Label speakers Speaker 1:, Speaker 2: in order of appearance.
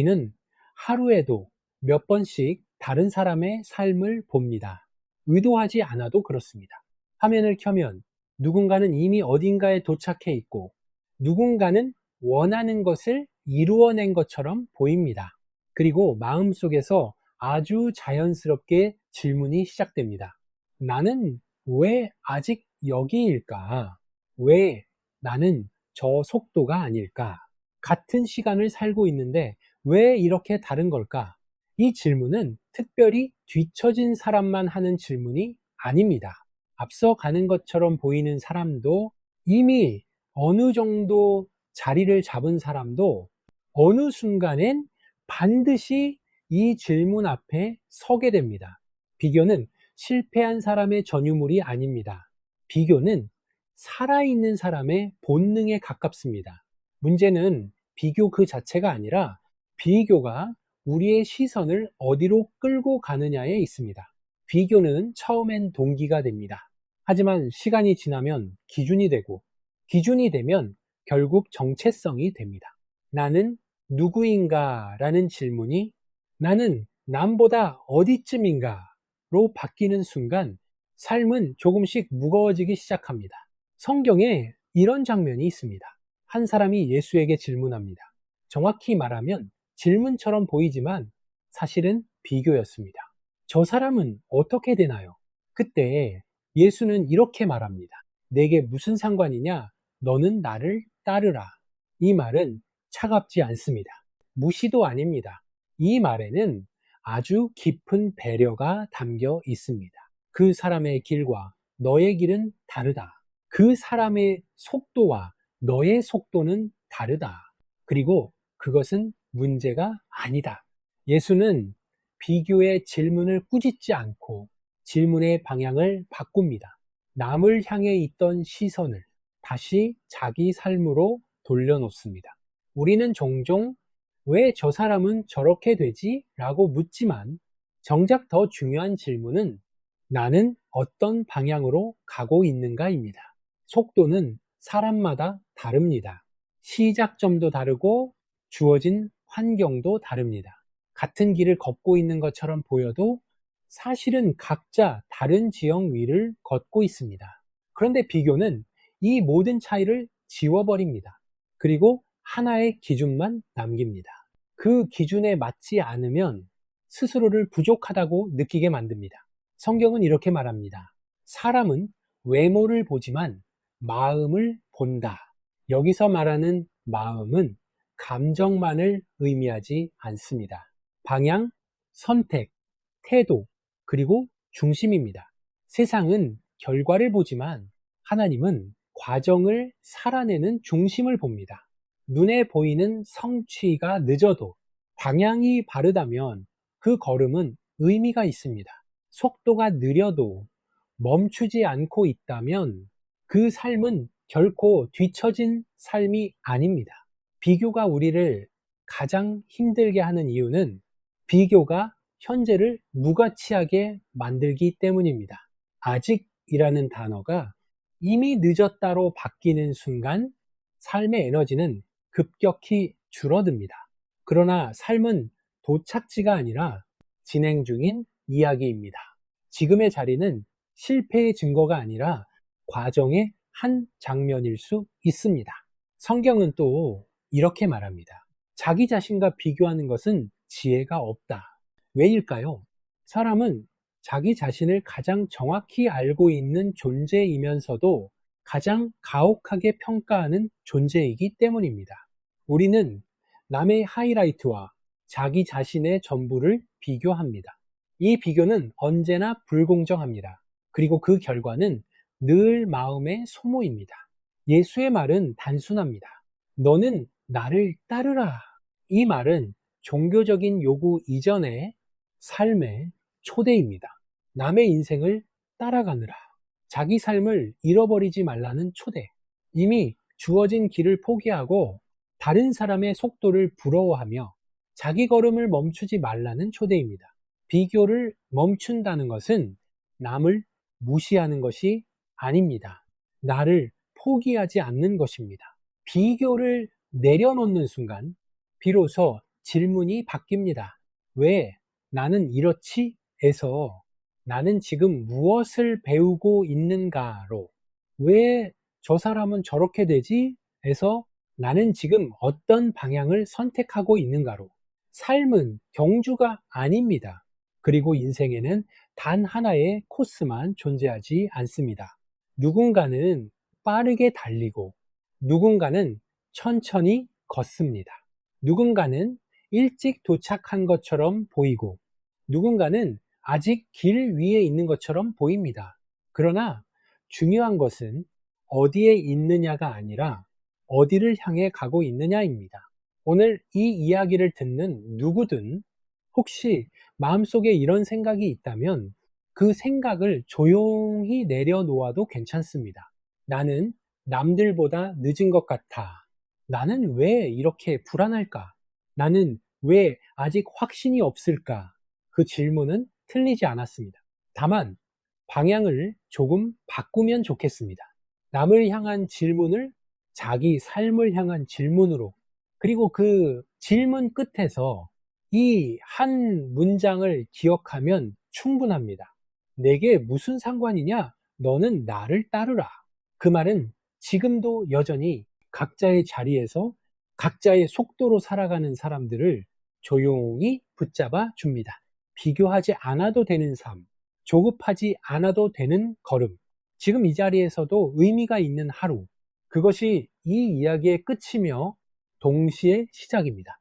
Speaker 1: 우리는 하루에도 몇 번씩 다른 사람의 삶을 봅니다. 의도하지 않아도 그렇습니다. 화면을 켜면 누군가는 이미 어딘가에 도착해 있고 누군가는 원하는 것을 이루어낸 것처럼 보입니다. 그리고 마음속에서 아주 자연스럽게 질문이 시작됩니다. 나는 왜 아직 여기일까? 왜 나는 저 속도가 아닐까? 같은 시간을 살고 있는데 왜 이렇게 다른 걸까? 이 질문은 특별히 뒤처진 사람만 하는 질문이 아닙니다. 앞서 가는 것처럼 보이는 사람도 이미 어느 정도 자리를 잡은 사람도 어느 순간엔 반드시 이 질문 앞에 서게 됩니다. 비교는 실패한 사람의 전유물이 아닙니다. 비교는 살아있는 사람의 본능에 가깝습니다. 문제는 비교 그 자체가 아니라 비교가 우리의 시선을 어디로 끌고 가느냐에 있습니다. 비교는 처음엔 동기가 됩니다. 하지만 시간이 지나면 기준이 되고 기준이 되면 결국 정체성이 됩니다. 나는 누구인가 라는 질문이 나는 남보다 어디쯤인가 로 바뀌는 순간 삶은 조금씩 무거워지기 시작합니다. 성경에 이런 장면이 있습니다. 한 사람이 예수에게 질문합니다. 정확히 말하면 질문처럼 보이지만 사실은 비교였습니다. 저 사람은 어떻게 되나요? 그때 예수는 이렇게 말합니다. 내게 무슨 상관이냐? 너는 나를 따르라. 이 말은 차갑지 않습니다. 무시도 아닙니다. 이 말에는 아주 깊은 배려가 담겨 있습니다. 그 사람의 길과 너의 길은 다르다. 그 사람의 속도와 너의 속도는 다르다. 그리고 그것은 문제가 아니다. 예수는 비교의 질문을 꾸짖지 않고 질문의 방향을 바꿉니다. 남을 향해 있던 시선을 다시 자기 삶으로 돌려놓습니다. 우리는 종종 왜 저 사람은 저렇게 되지? 라고 묻지만 정작 더 중요한 질문은 나는 어떤 방향으로 가고 있는가입니다. 속도는 사람마다 다릅니다. 시작점도 다르고 주어진 환경도 다릅니다. 같은 길을 걷고 있는 것처럼 보여도 사실은 각자 다른 지형 위를 걷고 있습니다. 그런데 비교는 이 모든 차이를 지워버립니다. 그리고 하나의 기준만 남깁니다. 그 기준에 맞지 않으면 스스로를 부족하다고 느끼게 만듭니다. 성경은 이렇게 말합니다. 사람은 외모를 보지만 마음을 본다. 여기서 말하는 마음은 감정만을 의미하지 않습니다. 방향, 선택, 태도, 그리고 중심입니다. 세상은 결과를 보지만 하나님은 과정을 살아내는 중심을 봅니다. 눈에 보이는 성취가 늦어도 방향이 바르다면 그 걸음은 의미가 있습니다. 속도가 느려도 멈추지 않고 있다면 그 삶은 결코 뒤처진 삶이 아닙니다. 비교가 우리를 가장 힘들게 하는 이유는 비교가 현재를 무가치하게 만들기 때문입니다. 아직이라는 단어가 이미 늦었다로 바뀌는 순간 삶의 에너지는 급격히 줄어듭니다. 그러나 삶은 도착지가 아니라 진행 중인 이야기입니다. 지금의 자리는 실패의 증거가 아니라 과정의 한 장면일 수 있습니다. 성경은 또 이렇게 말합니다. 자기 자신과 비교하는 것은 지혜가 없다. 왜일까요? 사람은 자기 자신을 가장 정확히 알고 있는 존재이면서도 가장 가혹하게 평가하는 존재이기 때문입니다. 우리는 남의 하이라이트와 자기 자신의 전부를 비교합니다. 이 비교는 언제나 불공정합니다. 그리고 그 결과는 늘 마음의 소모입니다. 예수의 말은 단순합니다. 너는 나를 따르라. 이 말은 종교적인 요구 이전의 삶의 초대입니다. 남의 인생을 따라가느라. 자기 삶을 잃어버리지 말라는 초대. 이미 주어진 길을 포기하고 다른 사람의 속도를 부러워하며 자기 걸음을 멈추지 말라는 초대입니다. 비교를 멈춘다는 것은 남을 무시하는 것이 아닙니다. 나를 포기하지 않는 것입니다. 비교를 내려놓는 순간 비로소 질문이 바뀝니다. 왜 나는 이렇지? 에서 나는 지금 무엇을 배우고 있는가로 왜 저 사람은 저렇게 되지? 에서 나는 지금 어떤 방향을 선택하고 있는가로 삶은 경주가 아닙니다. 그리고 인생에는 단 하나의 코스만 존재하지 않습니다. 누군가는 빠르게 달리고 누군가는 천천히 걷습니다. 누군가는 일찍 도착한 것처럼 보이고 누군가는 아직 길 위에 있는 것처럼 보입니다. 그러나 중요한 것은 어디에 있느냐가 아니라 어디를 향해 가고 있느냐입니다. 오늘 이 이야기를 듣는 누구든 혹시 마음속에 이런 생각이 있다면 그 생각을 조용히 내려놓아도 괜찮습니다. 나는 남들보다 늦은 것 같아. 나는 왜 이렇게 불안할까? 나는 왜 아직 확신이 없을까? 그 질문은 틀리지 않았습니다. 다만 방향을 조금 바꾸면 좋겠습니다. 남을 향한 질문을 자기 삶을 향한 질문으로 그리고 그 질문 끝에서 이 한 문장을 기억하면 충분합니다. 내게 무슨 상관이냐? 너는 나를 따르라. 그 말은 지금도 여전히 각자의 자리에서 각자의 속도로 살아가는 사람들을 조용히 붙잡아 줍니다. 비교하지 않아도 되는 삶, 조급하지 않아도 되는 걸음. 지금 이 자리에서도 의미가 있는 하루. 그것이 이 이야기의 끝이며 동시에 시작입니다.